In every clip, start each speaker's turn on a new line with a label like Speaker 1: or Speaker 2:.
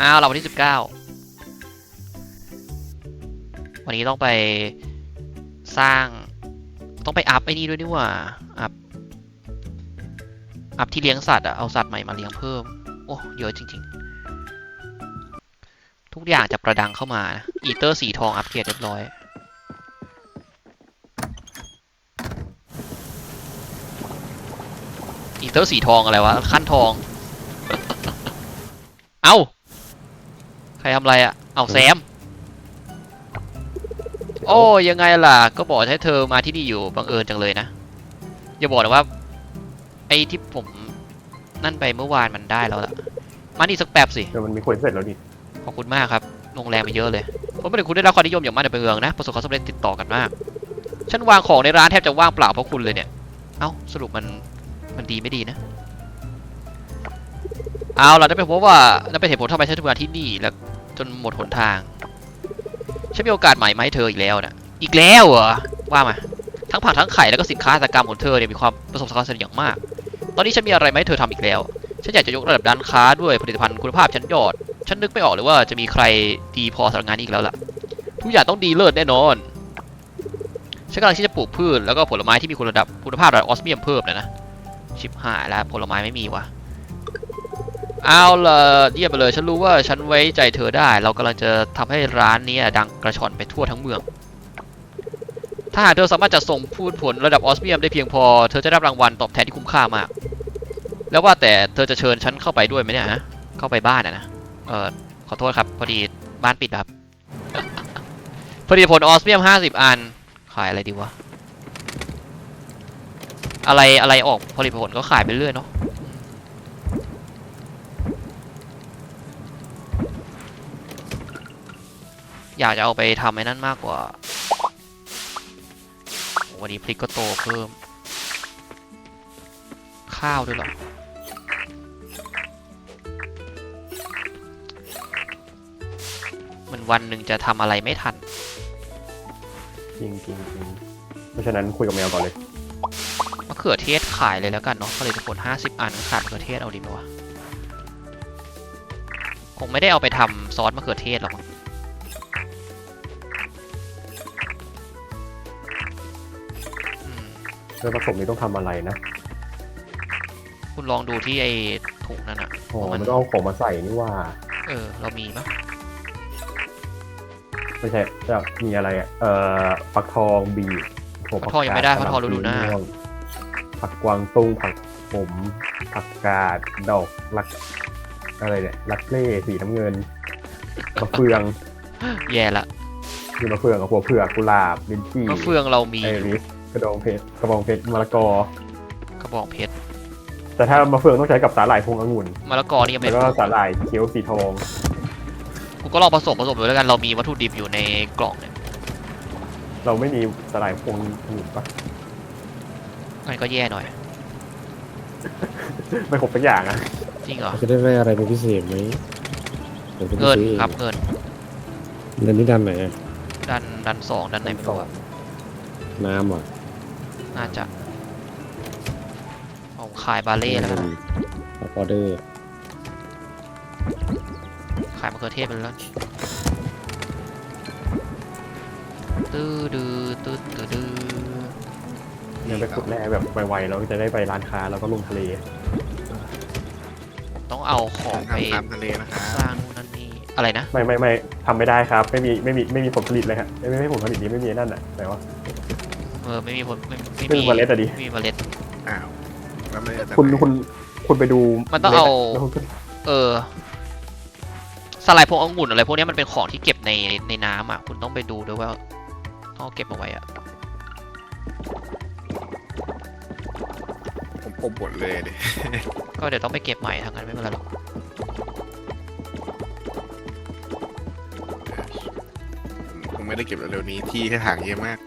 Speaker 1: อ้าวเราวันที่สิบเก้าวันนี้ต้องไปสร้างต้องไปอัพไอ้นี่ด้วยนี่ว่าอัพอัพที่เลี้ยงสัตว์อะเอาสัตว์ใหม่มาเลี้ยงเพิ่ม โอ้เยอะจริง ๆ ทุกอย่างจะประดังเข้ามานะอีเตอร์สีทองอัปเกรดเรียบร้อยอีเตอร์สีทองอะไรวะขั้นทอง เอ้า ใครทำอะไรอะ่ะ เอาแซม โอ้ยังไงล่ะ ก็บอกให้เธอมาที่นี่อยู่บังเอิญจังเลยนะ อย่าบอกนะว่า ไอ้ที่ผมนั่นไปเมื่อวานมันได้แล้วล่ะ มานี่สักแป๊บสิ
Speaker 2: เดี๋ยวมันมีคนเสร็จแล้วนี่
Speaker 1: ขอบคุณมากครับลงแรงไปเยอะเลยผมไม่ได้คุณได้รับความนิยมอย่างมากในเมืองนะ ประสบความสำเร็จติดต่อกันมาก ฉันวางของในร้านแทบจะว่างเปล่าเพราะคุณเลยเนี่ย เอ้าสรุปมันมันดีไม่ดีนะ เอาล่ะนั่นเป็นเพราะว่านั่นเป็นเหตุผลทำไมฉันถึงมาที่นี่ แล้ว จนหมดหนทาง ฉันมีโอกาสใหม่มให้เธออีกแล้วนะอีกแล้วเหรอ ว่ามา ทั้งผักทั้งไข่แล้วก็สินค้าอุตสาหกรรมของเธอเนี่ยมีความประสบความสำเร็จอย่างมาก ตอนนี้ฉันมีอะไรมให้เธอทำอีกแล้ว ฉันอยากจะยกระดับด้านค้าด้วยผลิตภัณฑ์คุณภาพชั้นยอด ฉันนึกไม่ออกเลยว่าจะมีใครดีพอสำหรับงานนี้อีกแล้วล่ะ ทุกอย่างต้องดีเลิศแน่นอน ฉันกำลังที่จะปลูกพืชแล้วก็ผลไม้ที่มีคุณระดับคุณภาพระดับออสเมียมเพิ่มเลยนะ ชิบหายแล้วผลไม้ไม่มีวะ เอาละเยี่ยมไปเลย ฉันรู้ว่าฉันไว้ใจเธอได้ เรากำลังจะทำให้ร้านนี้ดังกระชอนไปทั่วทั้งเมือง ถ้าหากเธอสามารถจัดส่งพืชผลระดับออสเมียมได้เพียงพอ เธอจะได้รับรางวัลตอบแทนที่คุ้มค่ามาก แล้วว่าแต่เธอจะเชิญฉันเข้าไปด้วยไหมเนี่ยฮะ เข้าไปบ้านอะนะ เออขอโทษครับ พอดีบ้านปิดครับผลิตผลออสเมียมห้าสิบอัน ขายอะไรดีวะ อะไรอะไรออกผลิตผลก็ขายไปเรื่อยเนาะ อยากจะเอาไปทำไอ้นั่นมากกว่าโอ้วันนี้พริกก็โตเพิ่ม ข้าวด้วยเหรอมันวันหนึ่งจะทำอะไรไม่ทัน
Speaker 2: จริงจริงจริงเพราะฉะนั้นคุยกับแมวก่อนเลย
Speaker 1: มะเขือเทศขายเลยแล้วกันเนาะผลิตผล50 อันขาดมะเขือเทศเอาดีไหมวะ คงไม่ได้เอาไปทำซอสมะเขือเทศหรอก ม
Speaker 2: เรื่องผสมนี้ต้องทำอะไรนะ
Speaker 1: คุณลองดูที่ไอ้ถุงนั้นอะ
Speaker 2: อ๋อ
Speaker 1: ว่า
Speaker 2: มันต้องเอาของมาใส่นี่ว่า
Speaker 1: เออ เรามีมั้ย
Speaker 2: ไม่ใช่จะมีอะไรอะเอ่อฟักทองบีบถั่ว
Speaker 1: ฟักทองยังไม่ได้
Speaker 2: กา
Speaker 1: ฟักทองฤดูหน้า
Speaker 2: ม่วงผักกวางตุ้งผักผมผักกาดดอกลัก อะไรเนี่ยลักเล่สีน้ำเงินมะเฟือง
Speaker 1: แย่ละ
Speaker 2: มีมะเฟืองกับหัวเผือกกุหลาบลิ้นจี่
Speaker 1: มะเฟืองเรามี
Speaker 2: ไอริส กระดองเพชรกระบองเพชรมะละกอ
Speaker 1: กระบอกเพชร
Speaker 2: แต่ถ้ามะเฟืองต้องใช้กับสาหร่ายพวงองุ่น
Speaker 1: มะละกอนี่ยัง
Speaker 2: แล้
Speaker 1: ไม่
Speaker 2: วก็สาหร่ายเคี้ยวสีทอง
Speaker 1: กูก็ลองผสมผสมดูแล้วกันเรามีวัตถุดิบอยู่ในกล่องเนี่ย
Speaker 2: เราไม่มีสาหร่ายพวงองุ่นปะ
Speaker 1: มันก็แย่หน่อย
Speaker 2: ไม่ครบสักอย่างอะ
Speaker 1: จริงเหรอ
Speaker 3: จะได้ได้อะไรเป็นพิเศษไหมหรือเป็น
Speaker 1: เงิน
Speaker 3: ซื้ออง
Speaker 1: ครับเงิน
Speaker 3: เงินที่ด้านไหนอะ
Speaker 1: ดันดันสองดันไหนไม่รู้อะ
Speaker 3: น้ำเหรอ
Speaker 1: น่าจะเอาขายบาเล่แล้วกัน
Speaker 3: ออเดอร์
Speaker 1: ขายมะเขือเทศไปแล้วตื้อดื้อตื้อตื้อดื้อ
Speaker 2: เนี่ยไปขุดแร่แบบไวๆแล้วจะได้ไปร้านค้าแล้วก็ลงทะเล
Speaker 1: ต้องเอาของไป
Speaker 4: ทำตามทะเลนะครับ
Speaker 1: สร้างนู่นนั่นนี่อะไรนะ
Speaker 2: ไม่ไม่ไม่ทำไม่ได้ครับ ไม่มีไม่มีไม่มีผลผลิตเลยฮะไม่ไม่ไม่ผลผลิตนี้ไม่มีนั่นอะแต่ว่า
Speaker 1: เออไม่มีผลไม่ไม่
Speaker 2: ไม่มีเมล็ดอะดิ
Speaker 1: ไม่มีเมล็ด
Speaker 4: อ้าวแล้วไม่ได้แต่
Speaker 2: คุณ
Speaker 4: ไหน
Speaker 2: คุณคุณไปดู
Speaker 1: มันต้องเอา
Speaker 2: แล้วคุณก็
Speaker 1: เออสลายพวกองุ่นอะไรพวกเนี้ยมันเป็นของที่เก็บในในน้ำอะคุณต้องไปดูด้วยว่าต้องเอาเก็บเอาไว้อะ
Speaker 4: ผมผมบ่นเลยดิ
Speaker 1: ก็เดี๋ยวต้องไปเก็บใหม่ทางนั้นไม่เป็นไรหรอก
Speaker 4: ผมไม่ได้เก็บเร็วๆนี้ที่แค่ห่างเยอะมาก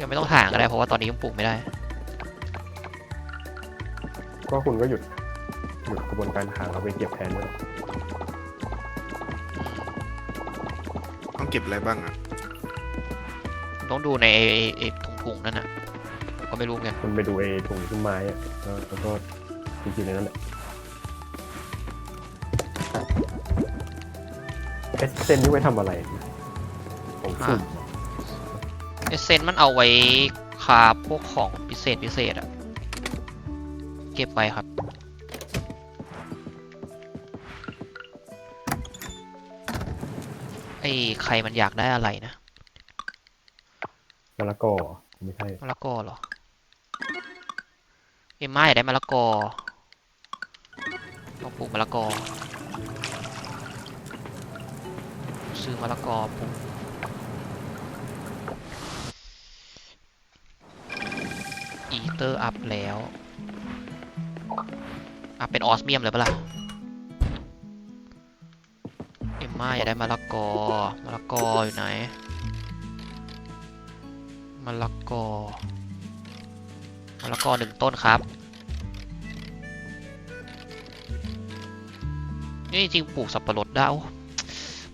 Speaker 1: ยังไม่ต้องห่างก็ได้เพราะว่าตอนนี้ยังปลูกไม่ได้
Speaker 2: ก็คุณก็หยุดหยุดกระบวนการหาเราไปเก็บแทนด้วย
Speaker 4: ต้องเก็บอะไรบ้างอะ
Speaker 1: ต้องดูในไอ้ไอ้ไอ้ถุงๆนั่นน่ะผมก็ไม่รู้เหมือนกัน
Speaker 2: คุณไปดูไอ้ถุงต้นไม้อะแล้วแล้วก็จริงๆในนั้นแหละเอสเซนนี่ไว้ทำอะไรของสุ่ม
Speaker 1: เอเซนมันเอาไว้คาบพวกของพิเศษพิเศษอะเก็บไว้ครับ ไอ้ใครมันอยากได้อะไรนะ
Speaker 2: มะละกอไม่ใช่
Speaker 1: มะละกอเหรอเอ็มม่าอยากได้มะละกอต้องปลูกมะละกอซื้อมะละกอปลูก อีเตอร์อัพแล้ว อัพเป็นออสเมียมเลยปะล่ะ เอ็มม่าอยากได้มะละกอมะละกออยู่ไหนมะละกอมะละกอหนึ่งต้นครับ นี่จริงปลูกสับปะรดได้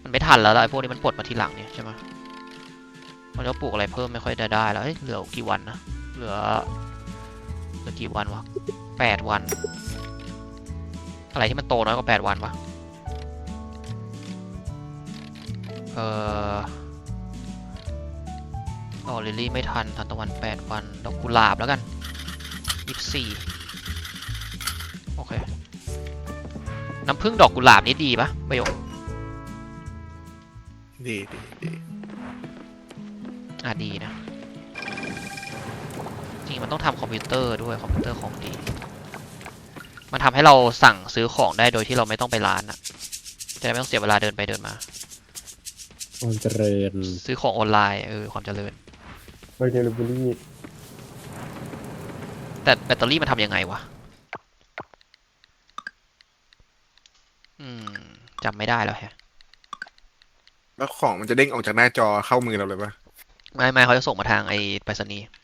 Speaker 1: มันไม่ทันแล้วไอ้พวกนี้มันปลดมาทีหลังเนี่ยใช่ไหมมันจะปลูกอะไรเพิ่มไม่ค่อยได้ได้แล้วเเหลือกี่วันนะ เหลือ เหลือกี่วันวะแปดวัน อะไรที่มันโตน้อยกว่าแปดวันวะ เอ่ออ๋อลิลลี่ไม่ทันทันตะวันแปดวัน ดอกกุหลาบแล้วกันยี่สี่โอเค น้ำผึ้งดอกกุหลาบนี่ดีปะประโยค
Speaker 4: ดีดีดี
Speaker 1: อะดีนะจ ริงมันต้องทำคอมพิวเตอร์ด้วยคอมพิวเตอร์ของดี มันทำให้เราสั่งซื้อของได้โดยที่เราไม่ต้องไปร้านอะจะได้ไม่ต้องเสียเวลาเดินไปเดินมา
Speaker 3: ความเจริญ
Speaker 1: ซื้อของออนไลน์เออความเจริญ
Speaker 2: เบอร์เดลิเวอรี่
Speaker 1: แต่แบตเตอรี่มันทำยังไงวะอืมจำไม่ได้แล้วแฮะ
Speaker 4: แล้วของมันจะเด้งออกจากหน้าจอเข้ามือเราเลยปะ
Speaker 1: ไม่ไม่เขาจะส่งมาทางไอ้ไปรษณีย์
Speaker 4: อ๋อ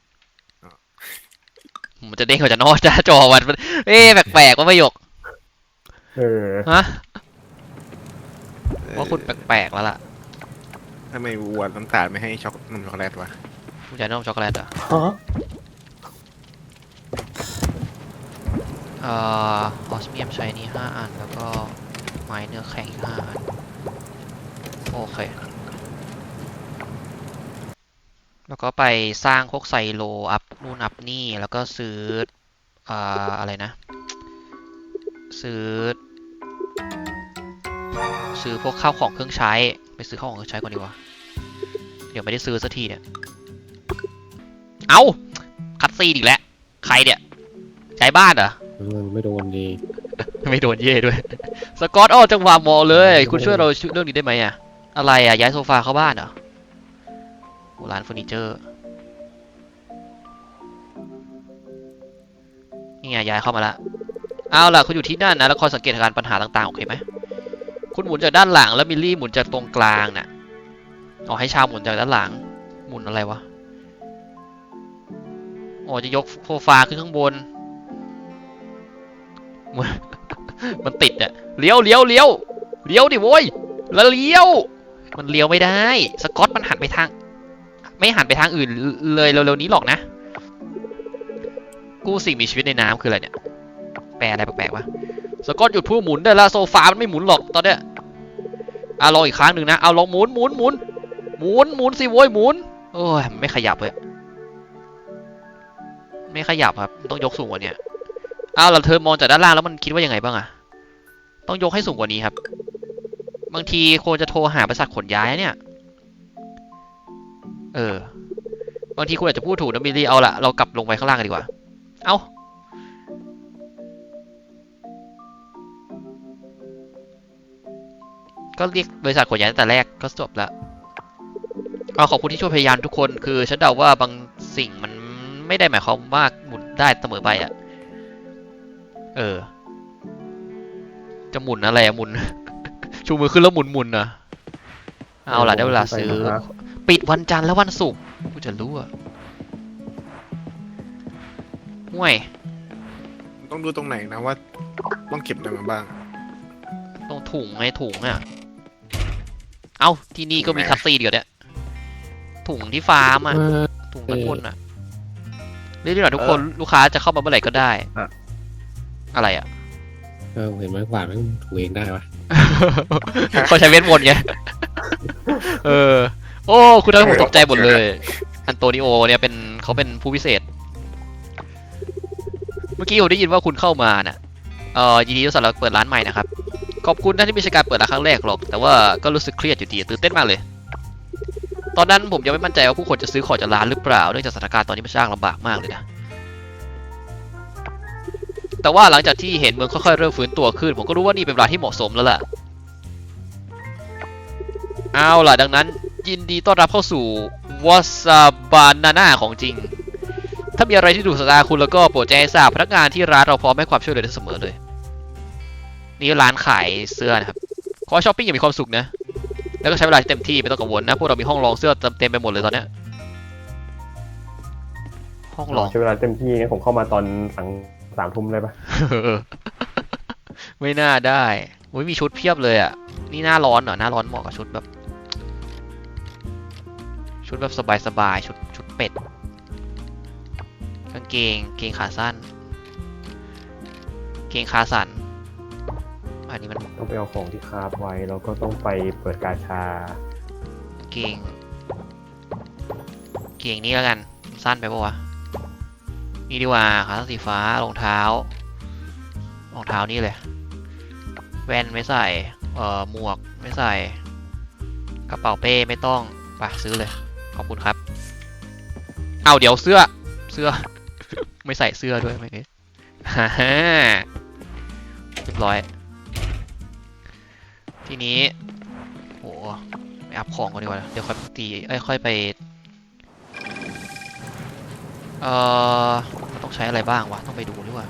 Speaker 1: มันจะเด้งเขาจะนอกจ้าจอวันมันเอ๊ะแปลกๆว่าประโยค
Speaker 2: เออ
Speaker 1: ฮะว่าคุณแปลกๆแล้วล่ะ
Speaker 4: ทำไมวัวน้ำตาลไม่ให้ช็อกนมช็อกโกแลตวะ
Speaker 1: คุณจะนมช็อกโกแลตเหรอ
Speaker 2: ฮะ
Speaker 1: เอ่อออสเมียมใช้นี่ห้าอัน แล้วก็ไม้เนื้อแข็งอีกห้าอัน โอเค แล้วก็ไปสร้างพวกไซโลอัพนู่นอัพนี่ แล้วก็ซื้อเอ่ออะไรนะ ซื้อ ซื้อพวกข้าวของเครื่องใช้ ไปซื้อข้าวของเครื่องใช้ก่อนดีกว่า เดี๋ยวไม่ได้ซื้อสักทีเนี่ย เอาคัดซีนอีกแล้ว ใครเนี่ยใช้บ้านเหรอ
Speaker 3: มันไม่โดนดี
Speaker 1: ไม่โดนเย่ด้วย สกอตออกจังหวะเหมอเลย คุณช่วยเราช่วยเรื่องนี้ได้ไหมอะอะไรอะย้ายโซฟาเข้าบ้านเหรอโอ้ ร้านเฟอร์นิเจอร์ นี่ไงย้ายเข้ามาละเอาล่ะคุณอยู่ที่นั่นนะ แล้วคอยสังเกตการปัญหาต่างๆ โอเคไหม คุณหมุนจากด้านหลัง แล้วมิลลี่หมุนจากตรงกลางน่ะอ๋อให้ชาวหมุนจากด้านหลัง หมุนอะไรวะอ๋อจะยกโซฟาขึ้นข้างบน มันติดอะเลี้ยวเลี้ยวเลี้ยวเลี้ยวดิโว้ยแล้วเลี้ยว มันเลี้ยวไม่ได้ สกอตมันหันไปทาง ไม่หันไปทางอื่นเลยเร็วๆนี้หรอกนะ กู้สิ่งมีชีวิตในน้ำคืออะไรเนี่ย แปลอะไรแปลกๆวะสกอตหยุดพูดหมุนได้ล้วโซฟามันไม่หมุนหรอกตอนเนี้ยเอะลองอีกครั้งหนึ่งนะเอาลองหมุนหมุนหมุนหมุนหมุนสิโว้ยหมุนโอ้ยไม่ขยับเลยไม่ขยับครับต้องยกสูงกว่านี้อ้าวแล้วเธอมองจากด้านล่างแล้วมันคิดว่ายังไงบ้างอะต้องยกให้สูงกว่านี้ครับ บางทีควรจะโทรหาบริษัทขนย้ายเนี่ย เออบางทีคุณอาจจะพูดถูกนะมิลลี่เอาละเรากลับลงไปข้างล่างกันดีกว่า เอาก็เรียกบริษัทขนย้ายตั้งแต่แรกก็จบละก็ขอบคุณที่ช่วยพยายามทุกคนคือฉันเดาว่าบางสิ่งมันไม่ได้หมายความว่าหมุนได้เสมอไปอะเออ จะหมุนอะไรอะหมุน ชูมือขึ้นแล้วหมุนหมุนนะเอาล่ะได้เวลาซื้อ ปิดวันจันทร์และวันศุกร์กูจะรู้อะห่วย
Speaker 4: ต้องดูตรงไหนนะว่า ต้องเก็บอะไรมาบ้าง
Speaker 1: ตรงถุงไงถุงอะเอ้าที่นี่ก็มี
Speaker 4: ถุงไหน
Speaker 1: คัสซีนเดี๋ยวเนี้ยถุงที่ฟาร์มอะ
Speaker 3: มา
Speaker 1: ถุงกันบนอะเรื่อยๆหน่อยทุกคนลูกค้าจะเข้ามาเมื่อไหร่ก็ได้
Speaker 2: อะ
Speaker 1: อะไรอะ
Speaker 3: ไปก็เห็นไม้กวาดมันถูเองได้วะ
Speaker 1: เขาใช้เวทมนต์ไง เออ โอ้ คุณทำให้ผมตกใจหมดเลย อันโตนิโอเนี่ยเป็นเขาเป็นผู้พิเศษ เมื่อกี้ผมได้ยินว่าคุณเข้ามาน่ะ เอ่อยินดีต้อนรับเปิดร้านใหม่นะครับ ขอบคุณนะที่ไม่ใช่การเปิดร้านครั้งแรกหรอก แต่ว่าก็รู้สึกเครียดอยู่ดีตื่นเต้นมากเลย ตอนนั้นผมยังไม่มั่นใจว่าผู้คนจะซื้อของจากร้านหรือเปล่า เนื่องจากสถานการณ์ตอนนี้มันช่างลำบากมากเลยนะ แต่ว่าหลังจากที่เห็นเมืองค่อยๆเริ่มฟื้นตัวขึ้น ผมก็รู้ว่านี่เป็นเวลาที่เหมาะสมแล้วล่ะ เอาล่ะดังนั้น ยินดีต้อนรับเข้าสู่วอซาบานาน่าของจริง ถ้ามีอะไรที่ถูกสตาคุณแล้วก็โปรดแจ้งให้ทราบพนักงานที่ร้านเราพร้อมให้ความช่วยเหลือได้เสมอเลย นี่ร้านขายเสื้อนะครับ ขอให้ช้อปปิ้งอย่างมีความสุขนะ แล้วก็ใช้เวลาที่เต็มที่ไม่ต้องกังวลนะ พวกเรามีห้องรองเสื้อเต็มไปหมดเลยตอนเนี้ยห้องรอง
Speaker 2: ใช้เวลาเต็มที่งั้นผมเข้ามาตอนสังสามทุ่มเลยปะ
Speaker 1: เออไม่น่าได้อุ้ยมีชุดเพียบเลยอะ นี่หน้าร้อนเหรอ หน้าร้อนเหมาะกับชุดแบบ ชุดแบบสบายๆชุดชุดเป็ดกางเกงเกงขาสั้น เกงขาสั้นอันนี้มัน
Speaker 2: ต้องไปเอาของที่คาบไว้แล้วก็ต้องไปเปิดกาชา
Speaker 1: เกง เกงนี้แล้วกัน สั้นไปปะวะนี่ดีกว่าขาสั้นสีฟ้ารองเท้ารองเท้านี่เลย แว่นไม่ใส่เอ่อหมวกไม่ใส่ กระเป๋าเป้ไม่ต้องไปซื้อเลย ขอบคุณครับ เอาเดี๋ยวเสื้อ เสื้อ ไม่ใส่เสื้อด้วยไม่เนี่ยฮ่าฮ่าเรียบร้อย ทีนี้โหไปอัพของก่อนดีกว่า เดี๋ยวค่อยตีเอ้ยค่อยไป เอ่อ ต้องใช้อะไรบ้างวะ ต้องไปดูดีกว่า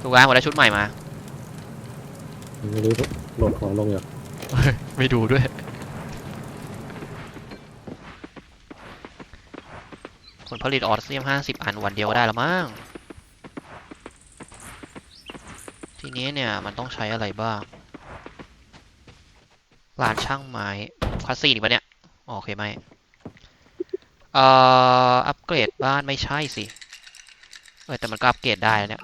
Speaker 1: ถูกงานหมดแล้วชุดใหม่มา
Speaker 3: ไม่รู้โหลดของลงอยู่
Speaker 1: ไม่ดูด้วย ผลผลิตออสเซียมห้าสิบอันวันเดียวก็ได้แล้วมั้ง ทีนี้เนี่ยมันต้องใช้อะไรบ้างร้านช่างไม้คลาสซีนี่ปะเนี่ยอ๋อโอเคไม่เอ่ออัปเกรดบ้านไม่ใช่สิ เออแต่มันก็อัปเกรดได้แล้วเนี่ย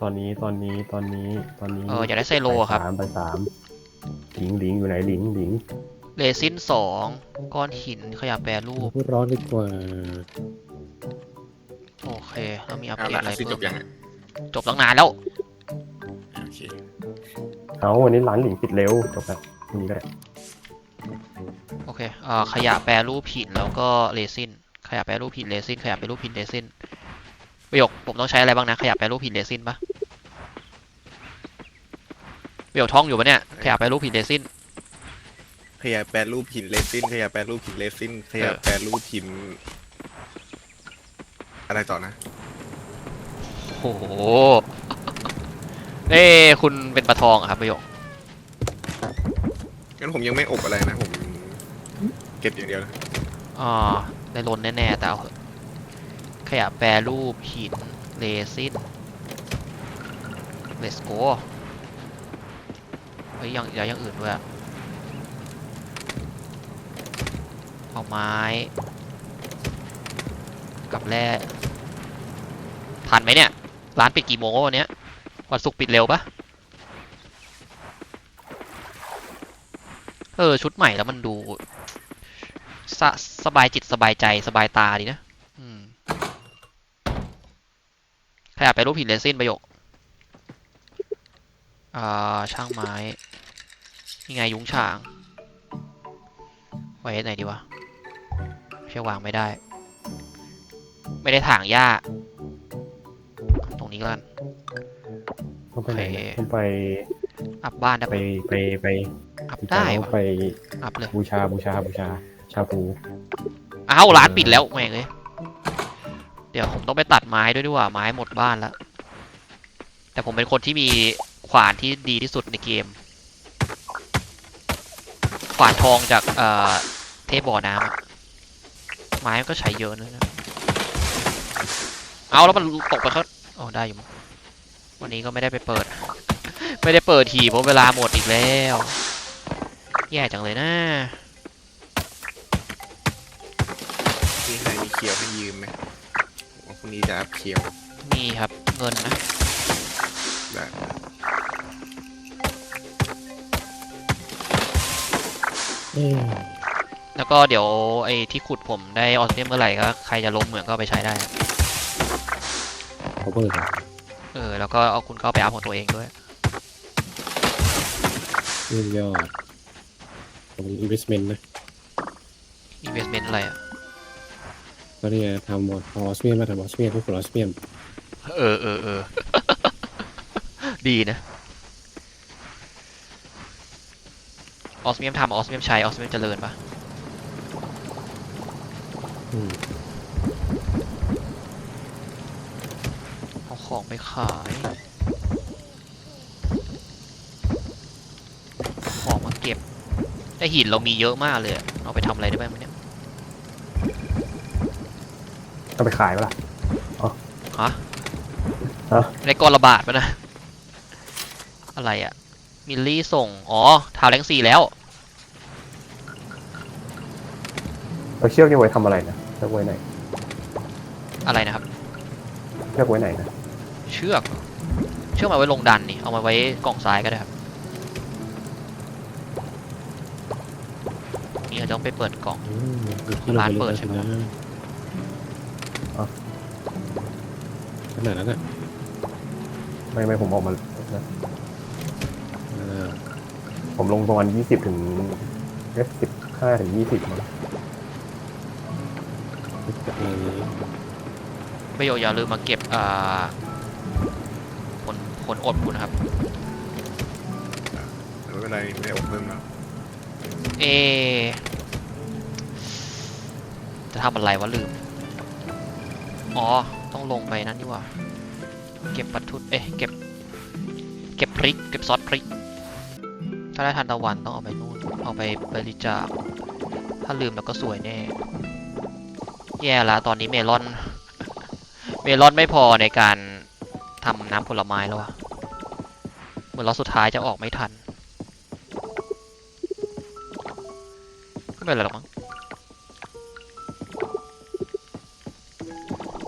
Speaker 2: ตอนนี้ตอนนี้ตอนนี้ตอนนี้
Speaker 1: เอออยากได้ไซโลอะครับ
Speaker 2: สามไปสาม หลิงหลิงอยู่ไหนหลิงหลิง
Speaker 1: เรซินสองก้อนหินขยะแปรรูป
Speaker 3: พูดร้อนดีกว่า
Speaker 1: โอเคแล้วมีอัป
Speaker 4: เอา
Speaker 1: เกรด
Speaker 4: ละ
Speaker 1: อะไร
Speaker 4: สิจ
Speaker 1: เพิ่
Speaker 4: บ
Speaker 1: ม
Speaker 4: ยังอะ
Speaker 1: จบตั้งนานแล้ว
Speaker 4: โอเค
Speaker 2: เอาวันนี้ร้านหลิงปิดเร็วจบแล้วพรุ่งนี้ก็ได้
Speaker 1: โอเคเอ่อขยะแปรรูปหินแล้วก็เรซิน ขยะแปรรูปหินเรซิน ขยะแปรรูปหินเรซินประโยคผมต้องใช้อะไรบ้างนะ ขยะแปรรูปหินเรซินปะ ประโยคท่องอยู่ปะเนี่ยขยะแปรรูปหินเรซิน
Speaker 4: ขยะแปรรูปหินเลซินขยะแปรรูปหินเลซินขยะ
Speaker 1: เออ
Speaker 4: แปรรูปหิน อะไรต่อนะ
Speaker 1: โอ้โหเอ้คุณเป็นปลาทองเหรอครับประโยค
Speaker 4: งั้นผมยังไม่อบอะไรนะผมเก็บอย่างเดียวนะ
Speaker 1: อ่าได้ลนแน่ๆแต่เอาเถอะขยะแปรรูปหินเรซิน let's go เฮ้ยยังยังยังอื่นด้วยอะเอาไม้ กับแร่ทันไหมเนี่ย ร้านปิดกี่โมงวันนี้วันศุกร์ปิดเร็วปะเออ ชุดใหม่แล้วมันดูสสบายจิตสบายใจสบายตาดีนะ อืมขยับไปรูปหินเรซินประโยค อ่าช่างไม้นี่ไงยุ้งฉางไว้ไหนดีวะเชือกวางไม่ได้ ไม่ได้ถางหญ้า ตรงนี้ก็กัน
Speaker 2: ต้องไปไหน
Speaker 1: โอเค
Speaker 2: นะต้องไป
Speaker 1: อัพบ้านได้
Speaker 2: ไป
Speaker 1: ปะ
Speaker 2: ไปไป
Speaker 1: อัพ
Speaker 2: ไป
Speaker 1: ได้
Speaker 2: ต้อง
Speaker 1: วะ
Speaker 2: ไป
Speaker 1: อัพเลย
Speaker 2: บูชาบูชาบูชาชาบู
Speaker 1: อ้าวร้านปิดแล้วแม่งเลยเดี๋ยวผมต้องไปตัดไม้ด้วยดีกว่าไม้หมดบ้านแล้วแต่ผมเป็นคนที่มี ขวานที่ดีที่สุดในเกม ขวานทองจากเอ่อเทพบ่อน้ำอะไม้มันก็ใช้เยอะนะเอาแล้วมันตกไปเขาอ๋อได้อยู่มั้งวันนี้ก็ไม่ได้ไปเปิด ไม่ได้เปิดทีเพราะเวลาหมดอีกแล้ว แย่จังเลยนะ
Speaker 4: มีใครมีเขียวให้ยืมไหมผมว่าคุณรุ่งนี้จะอัพเคียว
Speaker 1: มีครับเงินนะ
Speaker 4: ได้
Speaker 1: แล้วก็เดี๋ยวไอ้ที่ขุดผมได้ออสเนียมเมื่อไหร่ก็ใครจะลงเหมืองก็เอาไปใช้ได้
Speaker 3: เขาเปิดครับ
Speaker 1: เออ แล้วก็เอาคุณก็เอาไปอัพของตัวเองด้วย
Speaker 3: เรื่องยอดผม investment นะ
Speaker 1: investment อะไรอะ
Speaker 3: ก็เนี่ยทำออสเมียมมาทำออสเมียมพวกออสเมียม
Speaker 1: เออเออเออ ดีนะ ออสเมียมทำออสเมียมใช้ออสเมียมเจริญปะ
Speaker 3: อืม
Speaker 1: เอาของไปขาย ของมาเก็บ แต่หินเรามีเยอะมากเลยอะเอาไปทำอะไรได้บ้างไหมเนี่ย
Speaker 2: เอาไปขายปะล่ะ
Speaker 1: ฮะ
Speaker 2: ฮะ
Speaker 1: ในกรระบาดปะนะ อะไรอะ มิลลี่ส่ง อ๋อทาวแรงซีแล้ว
Speaker 2: เราเชือกนี่ไว้ทำอะไรนะเชือกไว้ไหน
Speaker 1: อะไรนะครับ
Speaker 2: เชือกไว้ไหนนะ
Speaker 1: เชือกเหรอเชือกมาไว้ลงดันนี่ เอามาไว้กล่องซ้ายก็ได้ครับ นี่เราต้องไปเปิดกล่อง
Speaker 3: อืมมีที่ลง
Speaker 1: ร้าน
Speaker 3: ไป
Speaker 1: เปิ
Speaker 3: เปิ
Speaker 1: ด
Speaker 3: ด
Speaker 1: ใช่
Speaker 3: ใช่
Speaker 1: ไห
Speaker 3: ไห
Speaker 1: ม
Speaker 3: มขนาดนั้นอะ
Speaker 2: ไม่ไม่ผมออกมานะ
Speaker 3: อ่า
Speaker 2: ผมลงประมาณยี่สิบถึงเอฟสิบห้าถึงยี่สิบมั้ง
Speaker 3: อะไรอย่างงี้
Speaker 1: ประโยชน์อย่าลืมมาเก็บอ่าผลผลอดคุณนะครับ
Speaker 4: ไม่เป็นไรไม่ได้อบเพิ่มแล้ว
Speaker 1: เอ จะทำอะไรวะลืม อ๋อ ต้องลงไปนั่นดีกว่า เก็บปัทุดเอ๊ะเก็บ เก็บพริก เก็บซอสพริก ถ้าได้ทันตะวันต้องเอาไปนู่นเอาไปบริจาค ถ้าลืมแล้วก็สวยแน่ แย่ละตอนนี้เมลอน เมลอนไม่พอในการทำน้ำผลไม้แล้วอะเหมือนเราสุดท้ายจะออกไม่ทันก็ไม่เป็นไรหรอกมั้ง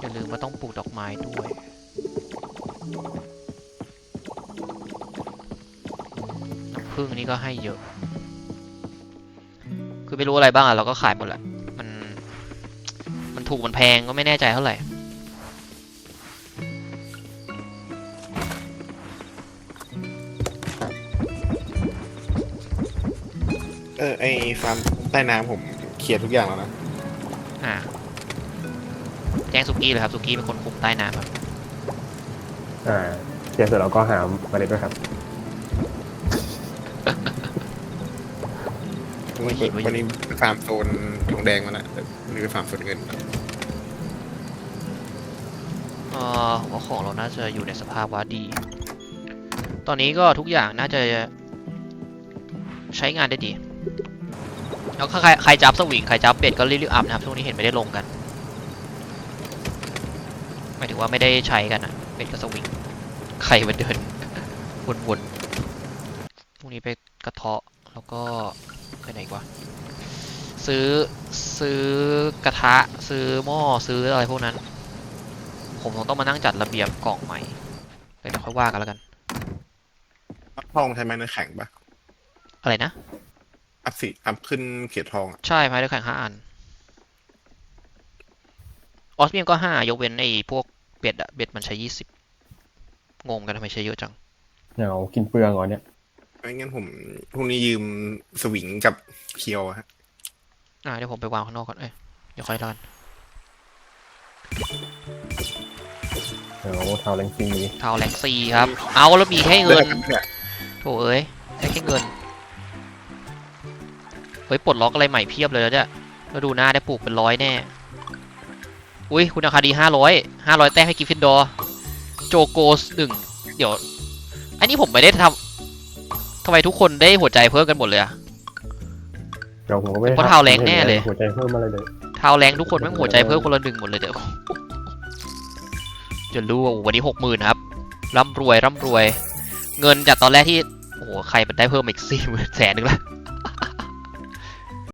Speaker 1: อย่าลืมว่าต้องปลูกดอกไม้ด้วย น้ำผึ้งนี่ก็ให้เยอะ คือไม่รู้อะไรบ้างอะเราก็ขายหมดแหละ มัน มันถูกมันแพงก็ไม่แน่ใจเท่าไหร่
Speaker 4: เออไอฟาร์มใต้น้ำผมเคลียร์ทุกอย่างแล้วนะ
Speaker 1: อ่า แจ้งสุกี้เลยครับสุกี้เป็นคนคุมใต้น้ำครับ
Speaker 2: อ่าเคลียร์เสร็จแล้วก็หาเมล็ดด้วยครับ
Speaker 4: วันนี้วันนี้ฟาร์มโซนทองแดงมาแล้วมันนี้เป็นฟาร์มโซนเงิน
Speaker 1: อ่อผมว่าของเราน่าจะอยู่ในสภาพว่าดี ตอนนี้ก็ทุกอย่างน่าจะใช้งานได้ดีแล้วใครใครจับสวิงใครจับเบ็ดก็รีบๆอัพนะครับช่วงนี้เห็นไม่ได้ลงกันหมายถึงว่าไม่ได้ใช้กันอะเบ็ดกับสวิงใครมาเดินวนๆพรุ่งนี้ไปกระเทาะแล้วก็ ไปไหนอีกวะซื้อซื้อกระทะซื้อหม้อซื้ออะไรพวกนั้น ผมคงต้องมานั่งจัดระเบียบกล่องใหม่เดี๋ยวค่อยว่ากันแล้วกัน
Speaker 4: ทองใช้ไม้เนื้อแข็งปะ
Speaker 1: อะไรนะ
Speaker 4: อัพสิอัพขึ้นเขียดทองอะ
Speaker 1: ใช่ไม้ด้วยแข่งห้าอันออสเมียมก็ห้ายกเว้นไอ้พวกเบ็ดอะเบ็ดมันใช้ยี่สิบงงกันทำไมใช้เยอะจัง
Speaker 2: เหงากินเปลืองเหรอเนี่ย
Speaker 4: ไม่งั้นผมพรุ่งนี้ยืมสวิงกับเคียวอะฮะ
Speaker 1: อ่าเดี๋ยวผมไปวางข้างนอกก่อนเอ้ยเดี๋ยวค่อยทาน
Speaker 2: เหงาเทาแรงซี
Speaker 1: เทาแรงซีครับ เอาแล้วมีแค่เงิน
Speaker 4: เนี่ย
Speaker 1: โถเอ้ยได้แค่เงินเฮ้ยปลดล็อกอะไรใหม่เพียบเลยแล้วเนี่ยแล้วดูหน้าได้ปลูกเป็นร้อยแน่ อุ้ยคุณราคาดีห้าร้อยห้าร้อยแต้มให้กิฟฟินดอร์โจโกสหนึ่งเดี๋ยว อันนี้ผมไม่ได้ทำ ทำไมทุกคนได้หัวใจเพิ่มกันหมดเลยอะ
Speaker 2: เดี๋ยวผมก็ไม่ได้
Speaker 1: เพราะเทาแรงแน่เลย
Speaker 2: หัวใจเพิ่มอะไรเลย
Speaker 1: เท้าแรงทุกคนแม่งหัวใจเพิ่มคนละหนึ่งหมดเลยเดี๋ยวจะรู้ว่าโอ้โหวันนี้หกหมื่นครับร่ำรวยร่ำรวย เงินจากตอนแรกที่โอ้โหใครมันได้เพิ่มอีกสี่หมื่นแสนหนึ่งละ